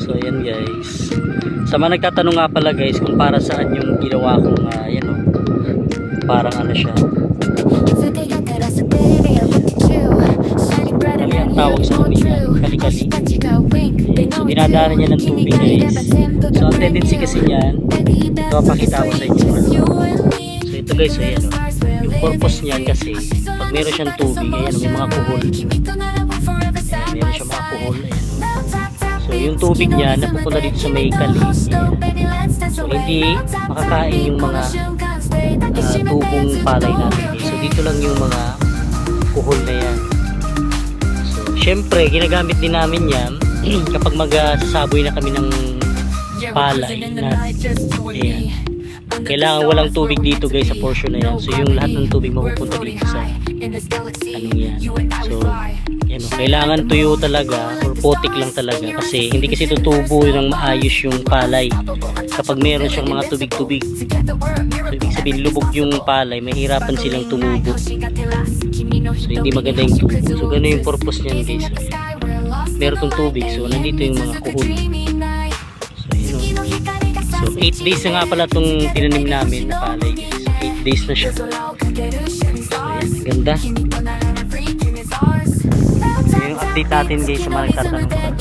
So ayan guys. Sa mga nagtatanong nga pala guys kung para saan yung ginawa kong uh, yan o. Parang ano siya. Kali ang tawag sa tubig yan. Kali-kali. So dinadaanan niya ng tubig guys. So ang tendency kasi niyan, ito papakita ko sa inyo. So ito guys, so ayan o. Yung purpose niyan kasi, pag meron siyang tubig, ayan may mga kuhol. Yung tubig niya napupunta dito sa may kali. Ayan. So hindi makakain yung mga ah, tubong palay natin. So dito lang yung mga kuhol na yan. So syempre ginagamit din namin yan kapag magsasaboy na kami ng palay na ayan. Kailangan walang tubig dito guys sa portion na yan. So yung lahat ng tubig mapupunta dito sa ano yan. So yan, oh, kailangan tuyo talaga or potik lang talaga kasi hindi kasi tutubo ng maayos yung palay kapag meron siyang mga tubig-tubig. So ibig sabihin lubog yung palay, mahirapan silang tumubo. So hindi maganda yung tubo. So gano'n yung purpose niyan guys. So, meron tong tubig so nandito yung mga kuhol. So yun. So 8 days na nga pala tong tinanim namin na palay guys. 8 days na siya. So yan, ganda. Update natin guys sa mga nagtatanong.